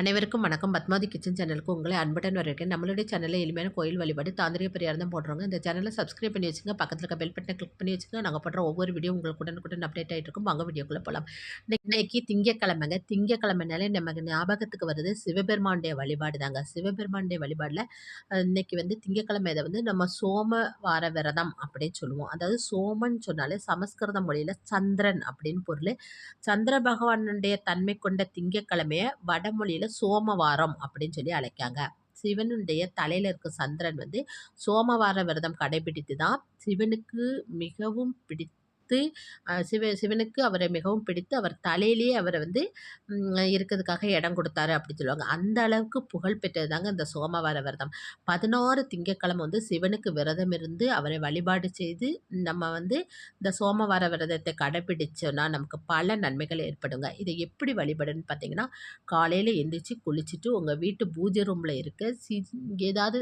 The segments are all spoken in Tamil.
அனைவருக்கும் வணக்கம். பத்மாதி கிச்சன் சேனலுக்கு உங்களை அன்புடன் வரவேற்கிறேன். நம்மளுடைய சேனலில் எளிமையான கோயில் வழிபாடு தாந்திரிக பரிகாரம் தான் போடுறோங்க. இந்த சேனலை சப்ஸ்கிரைப் பண்ணி வச்சுங்க. பக்கத்தில் இருக்க பெல் பட்டனை கிளிக் பண்ணி வச்சுங்க. நாங்கள் போடுற ஒவ்வொரு வீடியோ உங்களுக்கு உடனுக்குடன் அப்டேட் ஆகிட்டு இருக்கும். வாங்க வீடியோக்குள்ளே போகலாம் இன்னைக்கு திங்கக்கிழமைங்க. திங்கக்கிழமைனாலே நமக்கு ஞாபகத்துக்கு வருது சிவபெருமானுடைய வழிபாடு தாங்க. சிவபெருமானுடைய வழிபாடில் இன்னைக்கு வந்து திங்கக்கிழமை இதை வந்து நம்ம சோம வார விரதம் அப்படின்னு சொல்லுவோம். அதாவது சோமன் சொன்னாலே சமஸ்கிருத மொழியில் சந்திரன் அப்படின்னு பொருள். சந்திர பகவானுடைய தன்மை கொண்ட திங்கக்கிழமையை வடமொழியில் சோமவாரம் அப்படின்னு சொல்லி அழைக்காங்க. சிவனுடைய தலையில் இருக்க சந்திரன் வந்து சோமவார விரதம் கடைபிடித்து தான் சிவனுக்கு மிகவும் பிடித்த பார்த்து சிவ சிவனுக்கு அவரை மிகவும் பிடித்து அவர் தலையிலேயே அவரை வந்து இருக்கிறதுக்காக இடம் கொடுத்தாரு அப்படின்னு சொல்லுவாங்க. அந்த அளவுக்கு புகழ் பெற்றது தாங்க இந்த சோமவார விரதம். பதினாறு திங்கக்கிழமை வந்து சிவனுக்கு விரதம் இருந்து அவரை வழிபாடு செய்து நம்ம வந்து இந்த சோமவார விரதத்தை கடைபிடிச்சோன்னா நமக்கு பல நன்மைகள் ஏற்படுங்க. இதை எப்படி வழிபடுன்னு பார்த்தீங்கன்னா காலையில் எந்திரிச்சு குளிச்சுட்டு உங்கள் வீட்டு பூஜை ரூமில் இருக்க சி ஏதாவது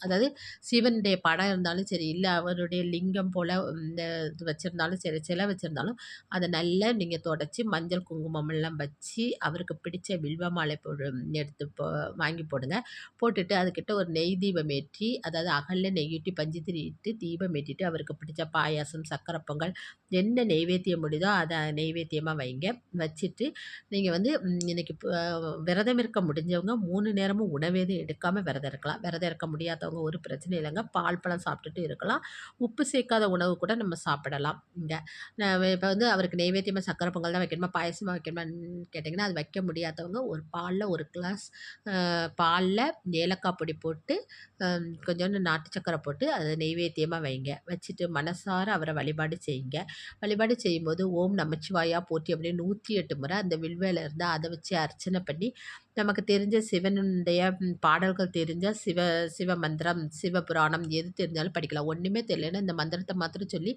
அதாவது சிவனுடைய படம் இருந்தாலும் சரி இல்லை அவருடைய லிங்கம் போல் இந்த இது வச்சுருந்தாலும் சரி சிலை வச்சுருந்தாலும் அதை நல்லா நீங்கள் தொடச்சி மஞ்சள் குங்குமம் எல்லாம் வச்சு அவருக்கு பிடிச்ச வில்வ மாலை போடு எடுத்து போ வாங்கி போடுங்க. போட்டுட்டு அதுக்கிட்ட ஒரு நெய் தீபம் ஏற்றி அதாவது அகலில் நெய்யூட்டி பஞ்சு திரிட்டு தீபம் ஏற்றிட்டு அவருக்கு பிடிச்ச பாயாசம் சக்கரை பொங்கல் என்ன நெய்வேத்தியம் முடியுதோ அதை நெய்வேத்தியமாக வைங்க. வச்சுட்டு நீங்கள் வந்து இன்றைக்கி விரதம் இருக்க முடிஞ்சவங்க மூணு நேரமும் உணவேதும் எடுக்காமல் விரதம் இருக்கலாம். விரதம் இருக்க முடியாத முடியாதவங்க ஒரு பிரச்சனை இல்லைங்க. பால் பழம் சாப்பிட்டுட்டு இருக்கலாம். உப்பு சேர்க்காத உணவு கூட நம்ம சாப்பிடலாம். இங்கே இப்போ வந்து அவருக்கு நெய்வேத்தியமாக சக்கரை பொங்கல் தான் வைக்கணுமா பாயசமாக வைக்கணுமான்னு கேட்டிங்கன்னா அது வைக்க முடியாதவங்க ஒரு பாலில் ஒரு கிளாஸ் பாலில் ஏலக்காய் பொடி போட்டு கொஞ்சோண்டு நாட்டு சக்கரை போட்டு அதை நெய்வேத்தியமாக வைங்க. வச்சுட்டு மனசார அவரை வழிபாடு செய்யுங்க. வழிபாடு செய்யும்போது ஓம் நமச்சிவாயா போற்றி அப்படின்னு நூற்றி எட்டு முறை அந்த வில்வேல இருந்தால் அதை வச்சு அர்ச்சனை பண்ணி நமக்கு தெரிஞ்ச சிவனுடைய பாடல்கள் தெரிஞ்சால் சிவ சிவ மந்திரம் சிவபுராணம் எது தெரிஞ்சாலும் படிக்கலாம். ஒன்றுமே தெரியலன்னா இந்த மந்திரத்தை மாத்திரம் சொல்லி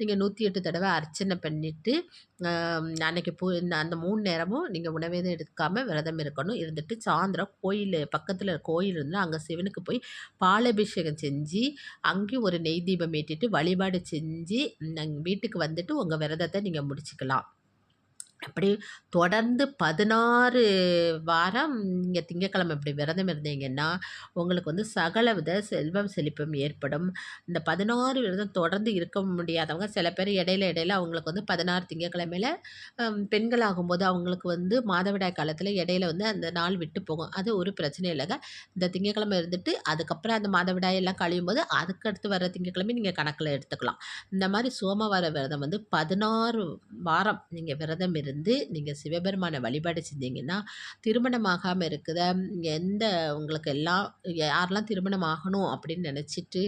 நீங்கள் நூற்றி எட்டு தடவை அர்ச்சனை பண்ணிவிட்டு அன்னைக்கு போ அந்த மூணு நேரமும் நீங்கள் உணவே எடுக்காமல் விரதம் இருக்கணும். இருந்துட்டு சாயந்தரம் கோயில் பக்கத்தில் கோயில் இருந்தால் அங்கே சிவனுக்கு போய் பாலபிஷேகம் செஞ்சு அங்கேயும் ஒரு நெய் தீபம் ஏற்றிட்டு வழிபாடு செஞ்சு வீட்டுக்கு வந்துட்டு உங்கள் விரதத்தை நீங்கள் முடிச்சுக்கலாம். அப்படி தொடர்ந்து பதினாறு வாரம் நீங்கள் திங்கக்கிழமை இப்படி விரதம் இருந்தீங்கன்னா உங்களுக்கு வந்து சகல வித செல்வம் செழிப்பும் ஏற்படும். இந்த பதினாறு விரதம் தொடர்ந்து இருக்க முடியாதவங்க சில பேர் இடையில இடையில அவங்களுக்கு வந்து பதினாறு திங்கக்கிழமையில் பெண்கள் ஆகும்போது அவங்களுக்கு வந்து மாதவிடாய் காலத்தில் இடையில வந்து அந்த நாள் விட்டு போகும். அது ஒரு பிரச்சனை இல்லைங்க. இந்த திங்கக்கிழமை இருந்துட்டு அதுக்கப்புறம் அந்த மாதவிடாய் எல்லாம் கழியும் போது அதுக்கடுத்து வர திங்கக்கிழமை நீங்கள் கணக்கில் எடுத்துக்கலாம். இந்த மாதிரி சோமவார விரதம் வந்து பதினாறு வாரம் நீங்கள் விரதம் இருந்து இருந்து நீங்கள் சிவபெருமானை வழிபாடு செஞ்சீங்கன்னா திருமணமாகாமல் இருக்கிற எந்த உங்களுக்கு எல்லாம் யாரெல்லாம் திருமணம் ஆகணும் அப்படின்னு நினச்சிட்டு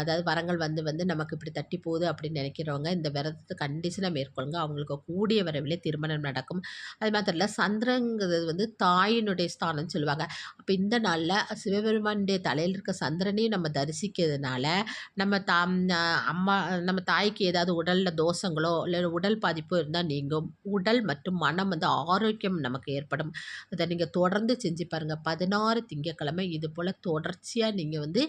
அதாவது வரங்கள் வந்து வந்து நமக்கு இப்படி தட்டி போகுது அப்படின்னு நினைக்கிறவங்க இந்த விரதத்தை கண்டிஷனாக மேற்கொள்ளுங்க. அவங்களுக்கு கூடிய வரவிலே திருமணம் நடக்கும். அது மாத்திரம் இல்லை சந்திரங்கிறது வந்து தாயினுடைய ஸ்தானம்னு சொல்லுவாங்க. அப்போ இந்த நாளில் சிவபெருமானுடைய தலையில் இருக்க சந்திரனையும் நம்ம தரிசிக்கிறதுனால நம்ம தா அம்மா நம்ம தாய்க்கு ஏதாவது உடலில் தோஷங்களோ இல்லை உடல் பாதிப்போ இருந்தால் நீங்கும். உடல் மற்றும் மனம் வந்து ஆரோக்கியம் நமக்கு ஏற்படும். அதை நீங்கள் தொடர்ந்து செஞ்சு பாருங்கள் பதினாறு திங்கக்கிழமை இது போல் தொடர்ச்சியாக நீங்கள் வந்து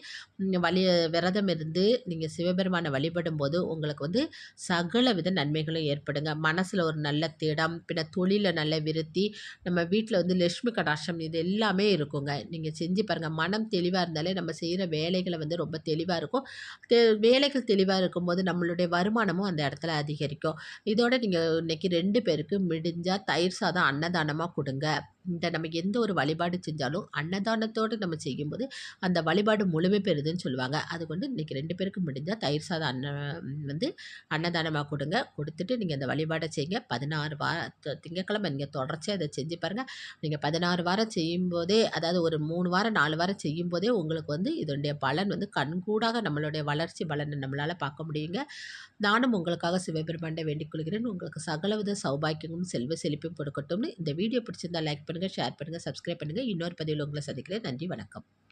வழி விரதம் இருந்து நீங்கள் சிவபெருமானை வழிபடும் போது உங்களுக்கு வந்து சகல வித நன்மைகளும் ஏற்படுங்க. மனசில் ஒரு நல்ல திடம் பின்ன தொழிலில் நல்ல விருத்தி நம்ம வீட்டில் வந்து லட்சுமி கடாட்சம் இது எல்லாமே இருக்குங்க. நீங்கள் செஞ்சு பாருங்கள் மனம் தெளிவாக இருந்தாலே நம்ம செய்கிற வேலைகளை வந்து ரொம்ப தெளிவாக இருக்கும். வேலைகள் தெளிவாக இருக்கும்போது நம்மளுடைய வருமானமும் அந்த இடத்துல அதிகரிக்கும். இதோட நீங்கள் இன்றைக்கி ரெண்டு பேருக்கு முடிஞ்சால் தயிர் சாதம் அன்னதானமாக கொடுங்க. இந்த நம்ம எந்த ஒரு வழிபாடு செஞ்சாலும் அன்னதானத்தோடு நம்ம செய்யும்போது அந்த வழிபாடு முழுமை பெறுதுன்னு சொல்லுவாங்க. அது கொண்டு இன்றைக்கி ரெண்டு பேருக்கு முடிஞ்சால் தயிர் சாதம் அன்ன வந்து அன்னதானமாக கொடுங்க. கொடுத்துட்டு நீங்கள் அந்த வழிபாடை செய்யுங்க. பதினாறு வார திங்கக்கிழமை நீங்கள் தொடர்ச்சியாக அதை செஞ்சு பாருங்கள் நீங்கள் பதினாறு வாரம் செய்யும்போதே அதாவது ஒரு மூணு வாரம் நாலு வாரம் செய்யும்போதே உங்களுக்கு வந்து இதனுடைய பலன் வந்து கண்கூடாக நம்மளுடைய வளர்ச்சி பலனை நம்மளால் பார்க்க முடியுங்க. நானும் உங்களுக்காக சிவபெருமாண்டை வேண்டிக் கொள்கிறேன். உங்களுக்கு சகலவித சௌபாக்கியமும் செல்வ செழிப்பும் கொடுக்கட்டும்னு இந்த வீடியோ பிடிச்சிருந்தா லைக் பண்ணுங்கள் ஷேர் பண்ணுங்கள் சப்ஸ்கிரைப் பண்ணுங்கள் இன்னொரு பதிவில் உங்களை சந்திக்கிறேன். நன்றி வணக்கம்.